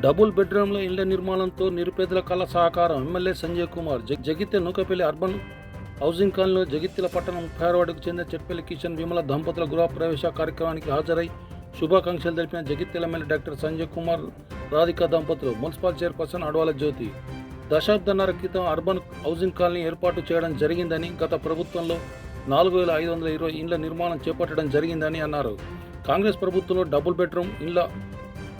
Double బెడ్రూమ్ల ఇళ్ళ నిర్మాణంతో నిరుపేదల కళ సహకారం MLA Sanjay Kumar Jagitya Nookapalli urban housing కాలనీలో జగిత్యల పట్టణం ముప్పైవాడకు చెందిన చెట్పల్లి కిషన్ విమల దంపతుల గృహప్రవేశ కార్యక్రమానికి హాజరై శుభాకాంక్షలు తెలిపిన జగిత్యల ఎమ్మెల్యే డాక్టర్ సంజయ్ కుమార్ రాధిక దంపతులు మున్సిపల్ చైర్పర్సన్ అడవాల జ్యోతి. దశాబ్దన్నర క్రితం అర్బన్ హౌసింగ్ కాలనీ ఏర్పాటు చేయడం జరిగిందని గత ప్రభుత్వంలో నాలుగు వేల ఐదు వందల ఇరవై ఇండ్ల నిర్మాణం చేపట్టడం జరిగిందని అన్నారు. కాంగ్రెస్ ప్రభుత్వంలో డబుల్ బెడ్రూమ్ ఇండ్ల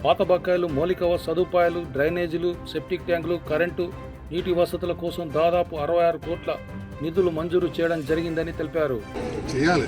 పాత బకాయిలు మౌలిక సదుపాయాలు డ్రైనేజీలు సెప్టిక్ ట్యాంకులు కరెంటు నీటి వసతుల కోసం దాదాపు అరవై ఆరు కోట్ల నిధులు మంజూరు చేయడం జరిగిందని తెలిపారు. చేయాలి.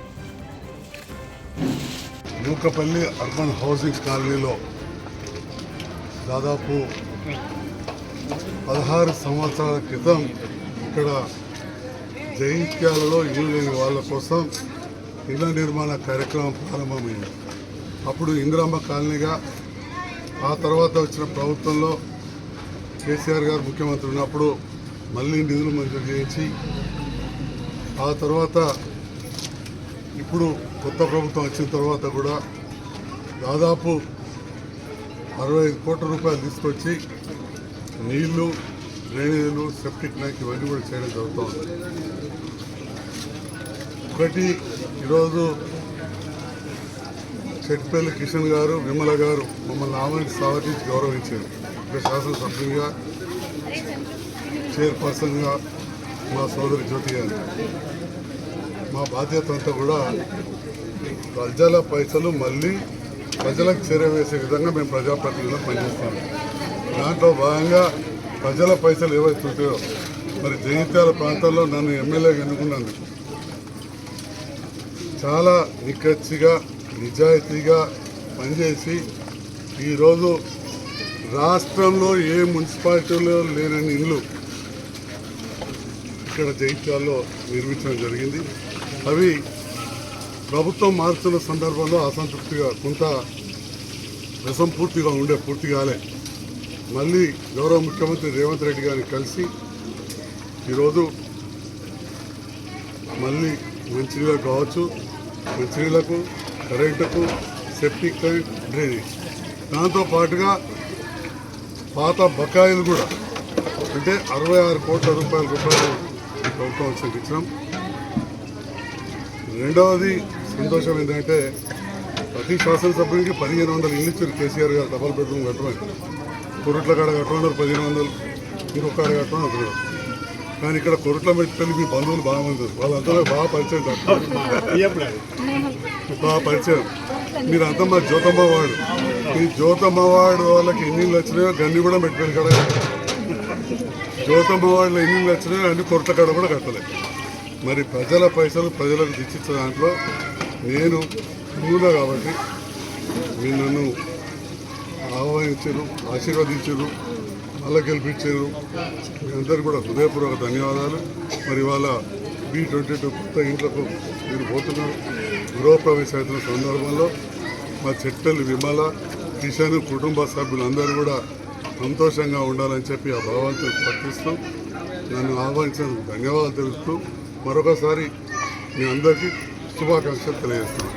Nookapalli urban housing కాలనీలో దాదాపు పదహారు సంవత్సరాల క్రితం ఇక్కడ జైత్యాలలో ఇల్లు లేని వాళ్ళ కోసం ఇళ్ళ నిర్మాణ కార్యక్రమం ప్రారంభమైంది. అప్పుడు ఇందిరమ్మ కాలనీగా ఆ తర్వాత వచ్చిన ప్రభుత్వంలో కేసీఆర్ గారు ముఖ్యమంత్రి ఉన్నప్పుడు మళ్ళీ నిధులు మంజూరు చేయించి ఆ తర్వాత ఇప్పుడు కొత్త ప్రభుత్వం వచ్చిన తర్వాత కూడా దాదాపు అరవై ఐదు కోట్ల రూపాయలు తీసుకొచ్చి నీళ్ళు డ్రైనేజీలు సెప్టిక్ ట్యాంక్ ఇవన్నీ కూడా చేయడం జరుగుతుంది ఒకటి ఈరోజు చెట్పల్లి కిషన్ గారు విమల గారు మమ్మల్ని ఆమెను స్వాగతించి గౌరవించారు. ఇక్కడ శాసనసభ్యునిగా చైర్పర్సన్గా మా సోదరి జ్యోతి గారు. మా బాధ్యత అంతా కూడా ప్రజల పైసలు మళ్ళీ ప్రజలకు చేరవేసే విధంగా మేము ప్రజాప్రతినిధులకు పనిచేస్తాం. దాంట్లో భాగంగా ప్రజల పైసలు ఏవైతే ఉంటాయో మరి జగిత్యాల ప్రాంతాల్లో నన్ను ఎమ్మెల్యేగా ఎన్నుకున్నాను చాలా నిక్కచ్చిగా నిజాయితీగా పనిచేసి ఈరోజు రాష్ట్రంలో ఏ మున్సిపాలిటీలో లేనని ఇల్లు ఇక్కడ జగిత్యాల్లో నిర్మించడం జరిగింది. అవి ప్రభుత్వం మారుతున్న సందర్భంలో అసంతృప్తిగా కొంత అసంపూర్తిగా ఉండే పూర్తి కాలే. మళ్ళీ గౌరవ ముఖ్యమంత్రి రేవంత్ రెడ్డి గారిని కలిసి ఈరోజు మళ్ళీ మంచినీళ్ళకు కావచ్చు మంచినీళ్ళకు కరెంటుకు సెప్టిక్ ట్యాంక్ డ్రైనేజ్. దాంతోపాటుగా పాత బకాయిలు కూడా అంటే అరవై ఆరు కోట్ల రూపాయల రూపాయలు ప్రభుత్వం ఇచ్చినాం రెండవది సంతోషం ఏంటంటే ప్రతి శాసనసభ్యునికి పదిహేను వందలు ఇల్లు ఇచ్చారు కేసీఆర్ గారు డబల్ బెడ్రూమ్ కట్టమని. కొరట్ల కాడ కట్టమన్నారు పదిహేను వందలు. ఇంకొక కాడ కట్టమని అంటున్నారు కానీ ఇక్కడ కొరట్ల పెట్టుకెళ్ళి మీ బంధువులు బాగా మంది ఉన్నారు. బాగా పరిచయం బాగా పరిచయం. మీరంతా మా జ్యోతమ్మ వాడు. ఈ జ్యోతమ్మ వాడు వాళ్ళకి ఎన్ని వచ్చినాయో గన్ని కూడా పెట్టుకెళ్ళి కాడ జ్యోతమ్మ వాళ్ళు ఎన్ని వచ్చినాయో అన్ని కొరట్ల కాడ కూడా కట్టలేదు. మరి ప్రజల పైసలు ప్రజలకు తెచ్చిచ్చే దాంట్లో నేను ముందుగా కాబట్టి మీరు నన్ను ఆహ్వానించారు ఆశీర్వదించారు మళ్ళీ గెలిపించారు. మీ కూడా హృదయపూర్వక ధన్యవాదాలు. మరి వాళ్ళ బి ట్వంటీ టూ కొత్త ఇంట్లకు మీరు పోతున్నారు. గృహప్రవేశ అవుతున్న సందర్భంలో మా చెట్టెలు విమల కిషన్ కుటుంబ సభ్యులందరూ కూడా సంతోషంగా ఉండాలని చెప్పి ఆ భగవంతుని ప్రార్థిస్తూ నన్ను ఆహ్వానించినందుకు ధన్యవాదాలు తెలుపుతూ మరొకసారి మీ అందరికీ శుభాకాంక్షలు తెలియజేస్తున్నాను.